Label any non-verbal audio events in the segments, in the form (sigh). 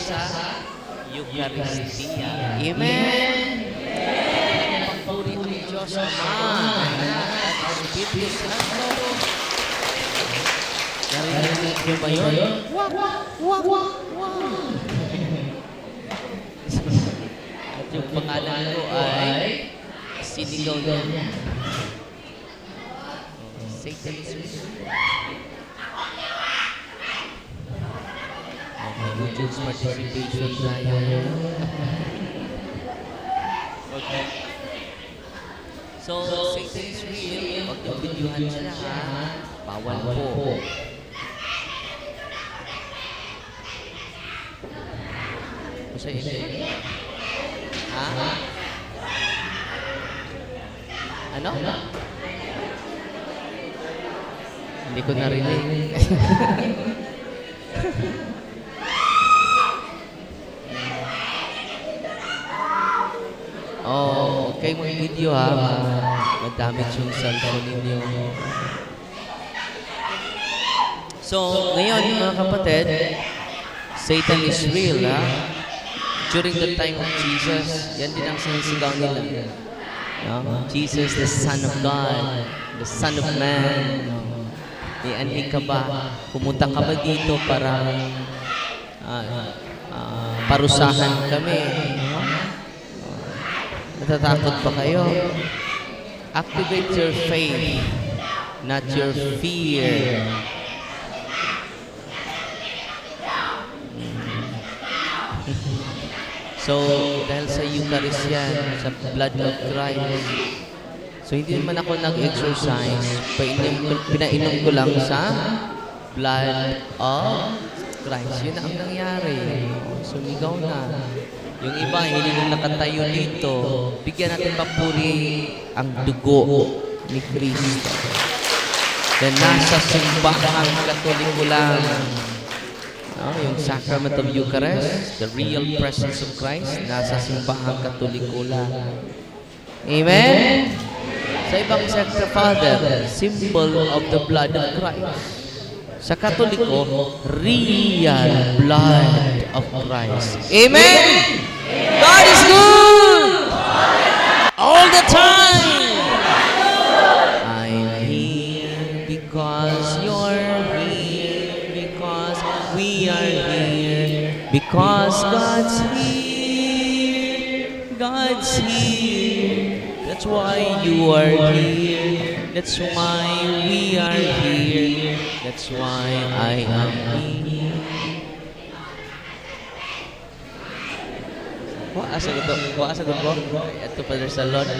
sa Eucharistia. Amen. Pagpuri ang Diyos Ama, at Espiritu Santo. Narinig niyo ba yun? Wak, wak, wak, wak. At yung pangalan ko ay sinigaw niya. Oh, Satan is audience participation tayo. Okay. So, Satan is real. Huwag niyo bidyuhan siya, ha? Bawal po. Masaya hindi. Ha? Ano? Hindi ko narinig. (laughs) oh, okay mo video ha. Ma- Madamit yung cellphone ninyo. So, ngayon mga kapatid, Satan is real ha. During the time of Jesus, yan din ang sinisigaw nila. No? Jesus, the Son of God, the Son of Man. No? Ni ani ka ba? Pumunta ka ba dito para ah, ah, parusahan kami? Natatakot pa kayo? Activate your faith, not your fear. (laughs) So, dahil sa Eucharist yan, sa blood of Christ, so hindi naman ako nag-exercise, painom ko, pinainom ko lang sa blood of Christ. Yun na ang nangyari. Sumigaw na. Yung iba, hindi na nakatayo dito. Bigyan natin papuri ang dugo ni Kristo. Na nasa simbahang katoliko lang. No, yung sacrament of Eucharist, the real presence of Christ, nasa simbahang katoliko lang. Amen? Sa ibang sector, Father, symbol of the blood of Christ. Sa katoliko, real blood of Christ. Amen? God is good! All the time! I'm here because you're here, because we are here, because God's here, God's here. That's why you are here. That's why we are here. That's why I am here. Asa ko ko asa ko ko. Ito pa sa Lord. (laughs)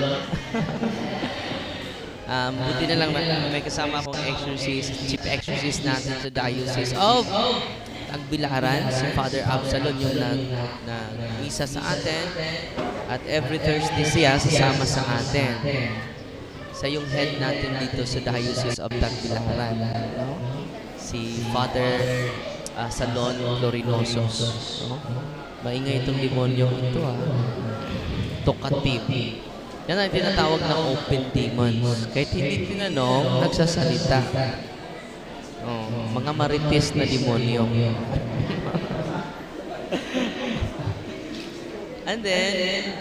Um, buti na lang may kasama akong exorcist, chief exorcist natin sa Diocese of Tagbilaran, si Father Absalon yung nag, nag misa sa atin. At every Thursday siya sasama sa atin. Sa yung head natin dito sa Diocese of Tagbilaran. No? Si Father ah, Salon Glorinoso. No? Maingay itong demonyo ito ah. Tokatim. Yan ang tinatawag na open demons. Kahit hindi tinanong, nagsasalita. Oh, mga marites na demonyo. (laughs) And then,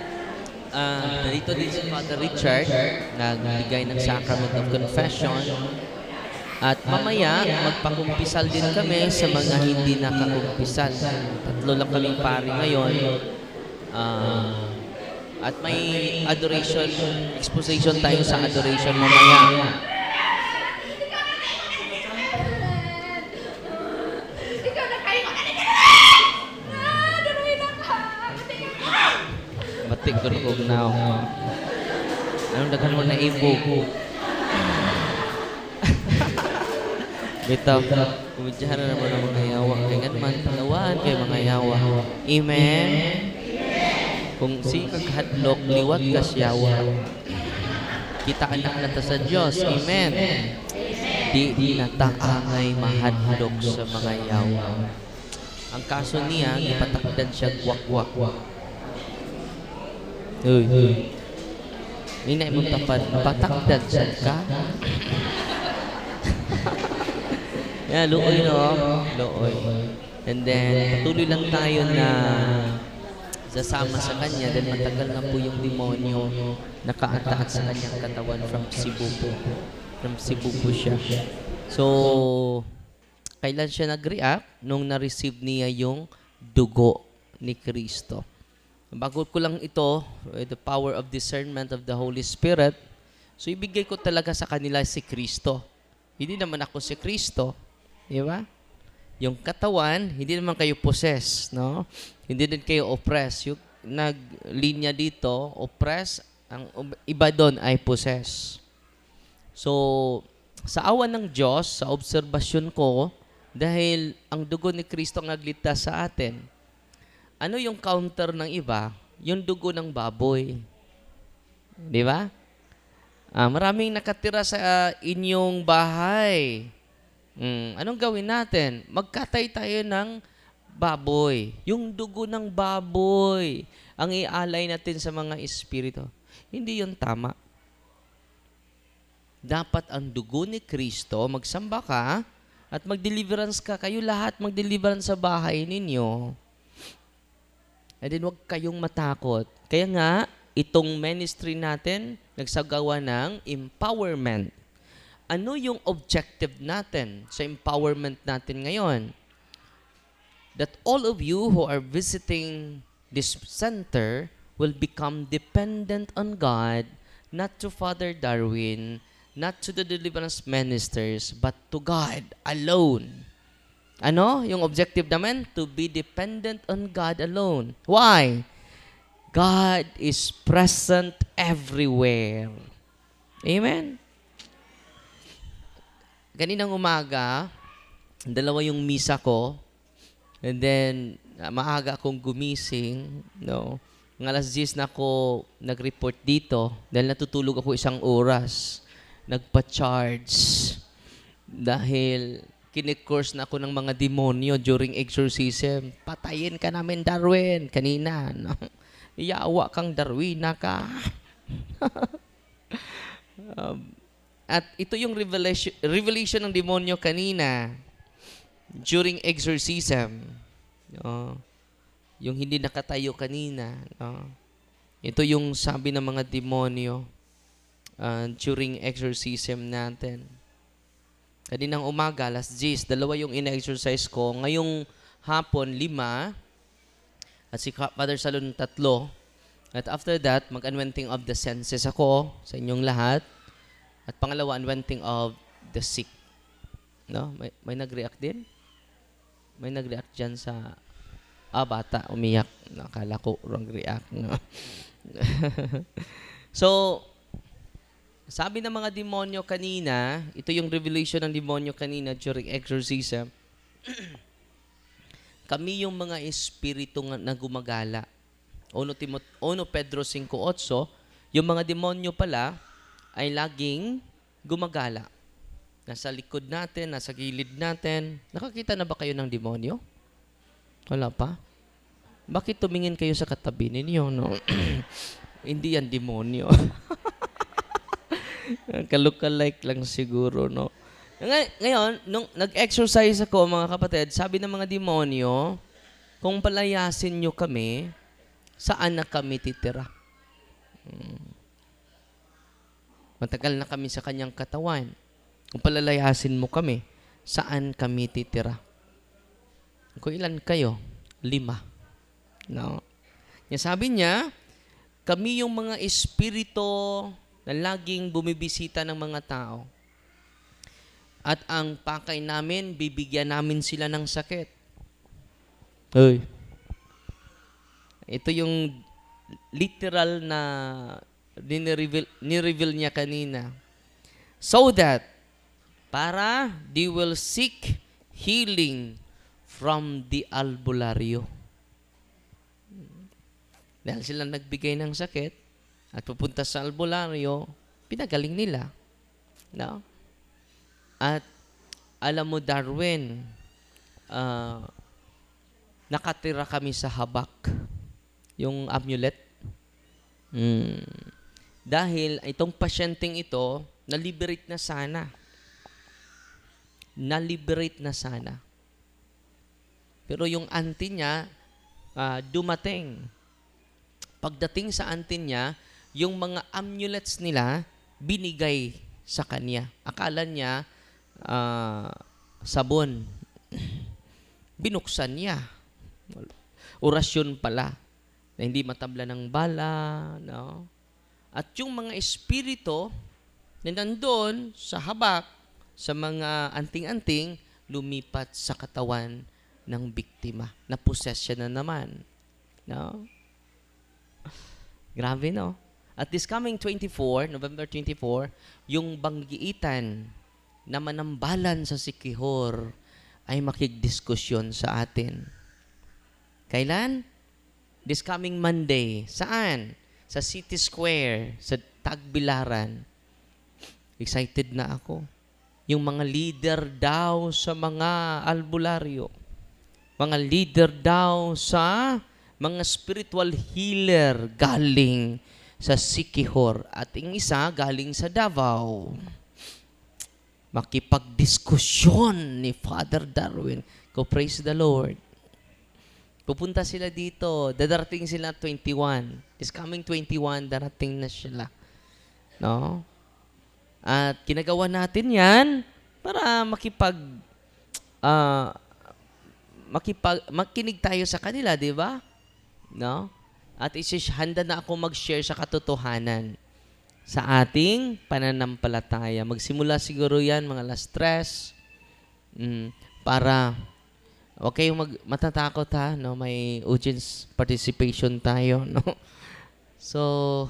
uh, narito din si Father Richard, nagbigay ng Sacrament of Confession. At mamaya, magpakumpisal din kami sa mga hindi nakakumpisal. Tatlo lang kaming pari ngayon. Ah, at may adoration, exposition tayo sa adoration mamaya. Ako! Matik ko na now. Anong daghan mo na ibo? Bitaw, kumidyahan na naman ang mga yawa. Kaya nga naman, palawaan kay mga yawa. Amen? Kung si kaghadlok, liwat ka siyawa. Kita anak na ta sa Diyos. Amen? Di, di na taangay mahadlok sa mga yawa. Ang kaso niya, ipatakdan siya gwak-gwak. Uy. Hindi na imong tapad, patakdan sa ka. Yeah, luoy, no? Luoy. And then, patuloy lang tayo na sasama sa kanya dahil matagal na po yung demonyo nakaataak sa kanyang katawan from Cebu po. From Cebu po siya. So, kailan siya nag-react? Nung na-receive niya yung dugo ni Kristo. Bago ko lang ito, with the power of discernment of the Holy Spirit, so ibigay ko talaga sa kanila si Kristo. Hindi naman ako si Kristo. Di ba? Yung katawan, hindi naman kayo possess, no? Hindi din kayo oppress. Yung naglinya dito, oppress, ang iba doon ay possess. So, sa awa ng Diyos, sa obserbasyon ko, dahil ang dugo ni Kristo ang nagligtas sa atin, ano yung counter ng iba? Yung dugo ng baboy. Di ba? Ah, maraming nakatira sa ah, inyong bahay. Mm, anong gawin natin? Magkatay tayo ng baboy. Yung dugo ng baboy ang ialay natin sa mga espiritu. Hindi yun tama. Dapat ang dugo ni Kristo, magsamba ka at mag-deliverance ka. Kayo lahat mag-deliverance sa bahay ninyo. And then huwag kayong matakot. Kaya nga, itong ministry natin, nagsagawa ng empowerment. Ano yung objective natin sa empowerment natin ngayon? That all of you who are visiting this center will become dependent on God, not to Father Darwin, not to the deliverance ministers, but to God alone. Ano? Yung objective naman? To be dependent on God alone. Why? God is present everywhere. Amen? Kaninang umaga, dalawa yung misa ko. And then, ah, maaga akong gumising. No? Ng alas 10 na ako nag-report dito dahil natutulog ako isang oras. Nagpa-charge. Dahil kinikurse na ako ng mga demonyo during exorcism. Patayin ka namin, Darwin. Kanina, no? (laughs) Iyawa kang Darwina ka. (laughs) Um, at ito yung revelation, revelation ng demonyo kanina during exorcism. No? Yung hindi nakatayo kanina. No? Ito yung sabi ng mga demonyo uh, during exorcism natin. Kaninang umaga, last G's, dalawa yung ina-exercise ko. Ngayong hapon, lima. At si Father Salon, tatlo. At after that, mag-anointing of the senses ako sa inyong lahat. At pangalawa, anointing of the sick. No? May, may nag-react din? May nag-react dyan sa... Ah, bata, umiyak. Nakala ko, wrong react. No? (laughs) so, sabi ng mga demonyo kanina, ito yung revelation ng demonyo kanina during exorcism, (clears throat) kami yung mga espiritu na gumagala. Ono, Timot, ono Pedro 5.8, yung mga demonyo pala ay laging gumagala. Nasa likod natin, nasa gilid natin. Nakakita na ba kayo ng demonyo? Wala pa? Bakit tumingin kayo sa katabi ninyo, no? (clears throat) Hindi yan demonyo. (laughs) Kalukalike lang siguro, no? Ngay- Ngayon, nung nag-exercise ako, mga kapatid, sabi ng mga demonyo, kung palayasin nyo kami, saan na kami titira? Hmm. Matagal na kami sa kanyang katawan. Kung palalayasin mo kami, saan kami titira? Kung ilan kayo? Lima. No? Yan sabi niya, kami yung mga espirito na laging bumibisita ng mga tao. At ang pakay namin, bibigyan namin sila ng sakit. Hoy. Ito yung literal na nireveal, nireveal niya kanina. So that, para they will seek healing from the albularyo. Dahil sila nagbigay ng sakit at pupunta sa albularyo, pinagaling nila. No? At alam mo, Darwin, ah, nakatira kami sa habak. Yung amulet. Mm. Dahil itong pasyenteng ito, na-liberate na sana. na-liberate na sana. Pero yung auntie niya, ah, dumating. Pagdating sa auntie niya, yung mga amulets nila, binigay sa kanya. Akala niya, ah, sabon. (clears throat) Binuksan niya. Orasyon pala na hindi matabla ng bala, no? At yung mga espiritu na nandun sa habak, sa mga anting-anting, lumipat sa katawan ng biktima. Na-possess siya na naman. No? (laughs) Grabe, no? At this coming 24, November 24, yung banggiitan na manambalan sa Sikihor ay makigdiskusyon sa atin. Kailan? This coming Monday. Saan? Sa City Square, sa Tagbilaran. Excited na ako. Yung mga leader daw sa mga albularyo. Mga leader daw sa mga spiritual healer galing sa Sikihor. At yung isa galing sa Davao. Makipagdiskusyon ni Father Darwin. Ko praise the Lord. Pupunta sila dito. Dadarating sila 21. This coming 21, darating na sila. No? At ginagawa natin yan para makipag ah makipag makinig tayo sa kanila, di ba? No? At isis handa na ako mag-share sa katotohanan sa ating pananampalataya. Magsimula siguro yan, mga last stress, mm, para Huwag kayong mag, matatakot ha, no? May audience participation tayo, (laughs) no? So,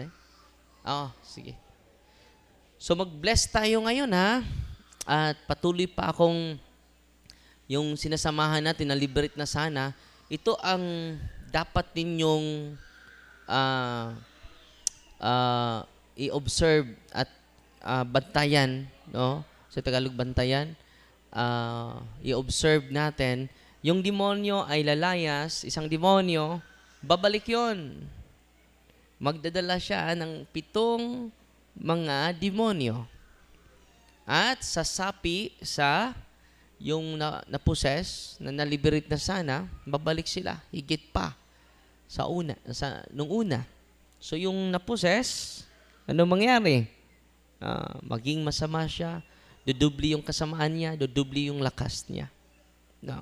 eh? Oo, sige. So, mag-bless tayo ngayon, ha? At patuloy pa akong yung sinasamahan natin na liberate na sana, ito ang dapat ninyong ah ah, i-observe at ah, bantayan, no? Sa Tagalog, bantayan ah, i-observe natin, yung demonyo ay lalayas, isang demonyo, babalik yon. Magdadala siya ng pitong mga demonyo. At sasapi sa yung na, na-possess, na na-liberate na sana, babalik sila, higit pa sa una, sa nung una. So yung na-possess, ano mangyari? Ah, maging masama siya, dudubli yung kasamaan niya, dudubli yung lakas niya. No.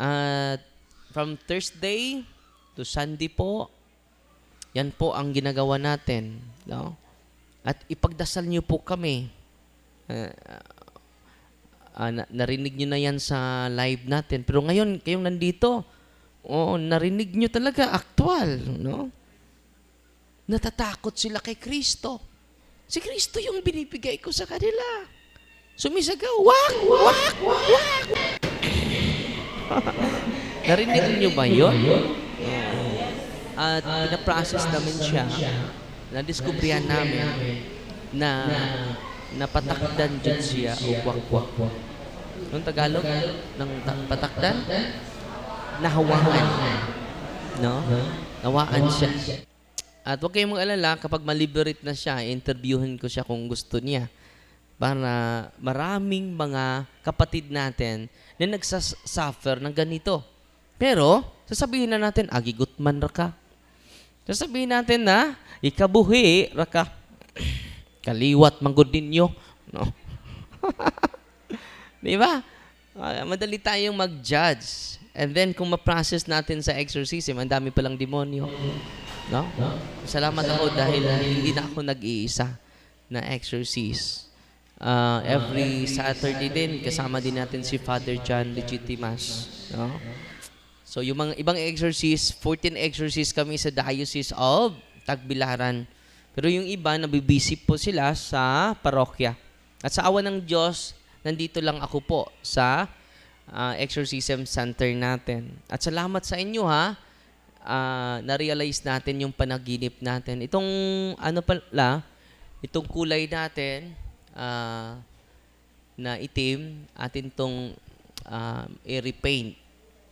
At from Thursday to Sunday po, yan po ang ginagawa natin. No? At ipagdasal niyo po kami. Ah, na- narinig niyo na yan sa live natin. Pero ngayon, kayong nandito, oh, narinig niyo talaga, actual. No? Natatakot sila kay Kristo. Si Kristo yung binibigay ko sa kanila. Sumisagaw, wak, wak, wak. (laughs) Narinig niyo ba yun? At pinaprocess namin siya. Nadiskubrihan namin na napatakdan dyan siya o wakwak. Nung Tagalog, ng ta- patakdan, nahawakan. No? Nawaan siya. At huwag kayong mag-alala, kapag maliberate na siya, interviewin ko siya kung gusto niya. Para maraming mga kapatid natin na nagsasuffer ng ganito. Pero, sasabihin na natin, agigutman ra ka. Sasabihin natin na, ikabuhi ra ka. (clears throat) Kaliwat manggod ninyo. No? (laughs) Di ba? Ah, madali tayong mag-judge. And then, kung ma-process natin sa exorcism, ang dami palang demonyo. No? Salamat ako dahil hindi na ako nag-iisa na exorcist. Ah, every Saturday din, kasama din natin si Father John Legitimas. No? So, yung mga ibang exorcist, 14 exorcist kami sa Diocese of Tagbilaran. Pero yung iba, nabibisip po sila sa parokya. At sa awa ng Diyos, nandito lang ako po sa ah, exorcism center natin. At salamat sa inyo ha, ah, na-realize natin yung panaginip natin. Itong ano pala, itong kulay natin ah, na itim, atin tong ah, i-repaint.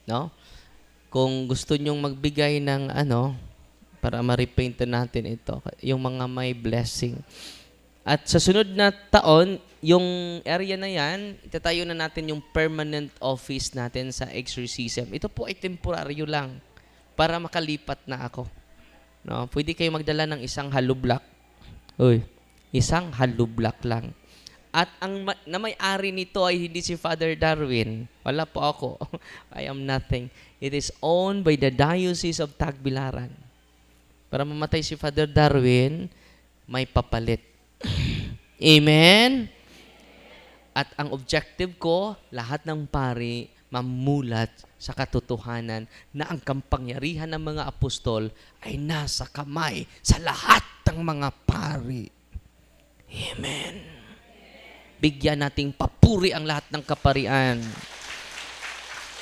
No? Kung gusto nyong magbigay ng ano, para ma-repaint natin ito, yung mga may blessing. At sa sunod na taon, yung area na yan, itatayo na natin yung permanent office natin sa exorcism. Ito po ay temporaryo lang para makalipat na ako. No, pwede kayo magdala ng isang hollow block. Uy, isang block lang. At ang ma- na may-ari nito ay hindi si Father Darwin. Wala po ako. (laughs) I am nothing. It is owned by the Diocese of Tagbilaran. Para mamatay si Father Darwin, may papalit. (clears throat) Amen? At ang objective ko, lahat ng pari mamulat sa katotohanan na ang kampangyarihan ng mga apostol ay nasa kamay sa lahat ng mga pari. Amen. Bigyan nating papuri ang lahat ng kaparian.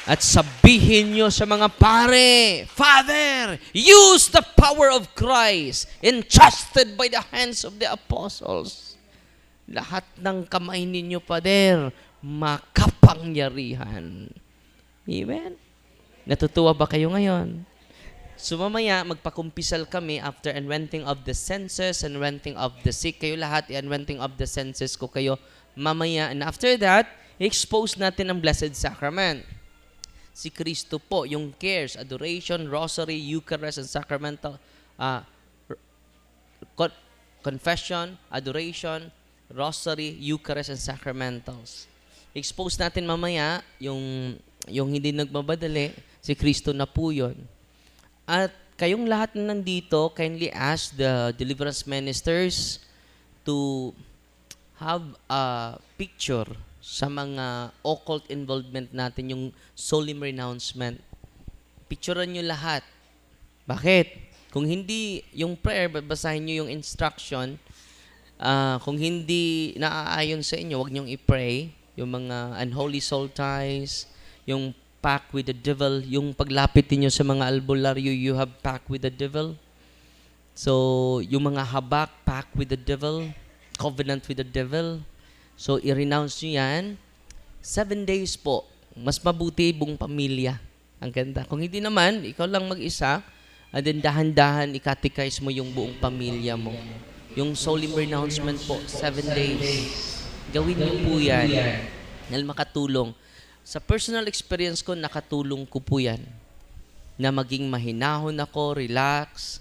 At sabihin nyo sa mga pare, Father, use the power of Christ entrusted by the hands of the apostles. Lahat ng kamay ninyo, Father, makapangyarihan. Amen? Natutuwa ba kayo ngayon? So mamaya, magpakumpisal kami after anointing of the senses, anointing of the sick. Kayo lahat, anointing of the senses ko kayo mamaya. And after that, expose natin ang Blessed Sacrament. Si Kristo po, yung cares, adoration, rosary, Eucharist, and sacramental, ah, con- confession, adoration, rosary, Eucharist, and sacramentals. Expose natin mamaya yung, yung hindi nagmabadali, si Kristo na po yun. At kayong lahat na nandito, kindly ask the deliverance ministers to have a picture sa mga occult involvement natin, yung solemn renouncement. Picturean nyo lahat. Bakit? Kung hindi yung prayer, babasahin nyo yung instruction. Ah, kung hindi naaayon sa inyo, wag nyong i-pray. Yung mga unholy soul ties, yung pact with the devil, yung paglapit niyo sa mga albularyo, you have pact with the devil. So, yung mga habak, pact with the devil, covenant with the devil. So, i-renounce nyo yan. Seven days po. Mas mabuti buong pamilya. Ang ganda. Kung hindi naman, ikaw lang mag-isa, and then dahan-dahan ikatikais mo yung buong pamilya mo. Yung solemn renouncement po, seven days. Gawin niyo po yan. Dahil makatulong. Sa personal experience ko, nakatulong ko po yan. Na maging mahinahon ako, relax,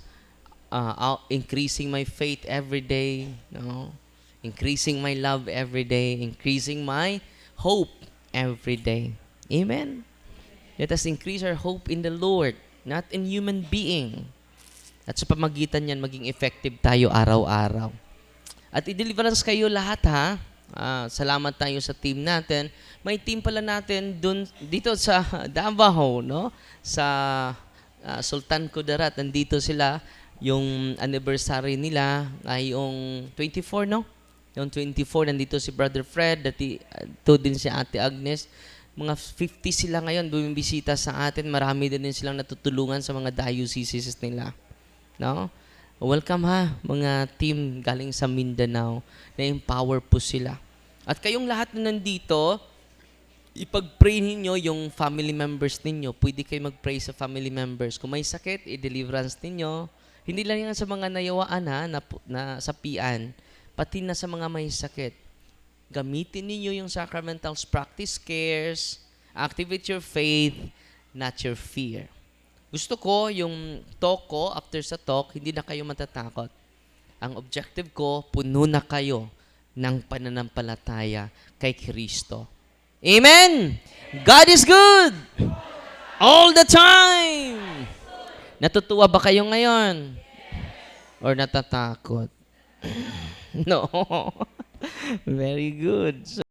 uh, increasing my faith every day, no? increasing my love every day, increasing my hope every day. Amen? Let us increase our hope in the Lord, not in human being. At sa pamagitan niyan, maging effective tayo araw-araw. At i-deliverance kayo lahat ha. Ah, salamat tayo sa team natin. May team pala natin dun, dito sa (laughs) Davao, no? Sa ah, Sultan Kudarat. Nandito sila. Yung anniversary nila ay yung 24, no? Yung 24, nandito si Brother Fred, dati, uh, to din si Ate Agnes. Mga 50 sila ngayon, bumibisita sa atin. Marami din, din silang natutulungan sa mga dioceses nila. No? Welcome ha, mga team galing sa Mindanao. Na-empower po sila. At kayong lahat na nandito, ipag-pray ninyo yung family members ninyo. Pwede kayo mag-pray sa family members. Kung may sakit, i-deliverance ninyo. Hindi lang yan sa mga nayawaan ha, na, na sapian. Pati na sa mga may sakit. Gamitin ninyo yung sacramentals, practice cares, activate your faith, not your fear. Gusto ko yung talk ko, after sa talk, hindi na kayo matatakot. Ang objective ko, puno na kayo ng pananampalataya kay Kristo. Amen! God is good! All the time! Natutuwa ba kayo ngayon? Or natatakot? (laughs) no. (laughs) Very good. So,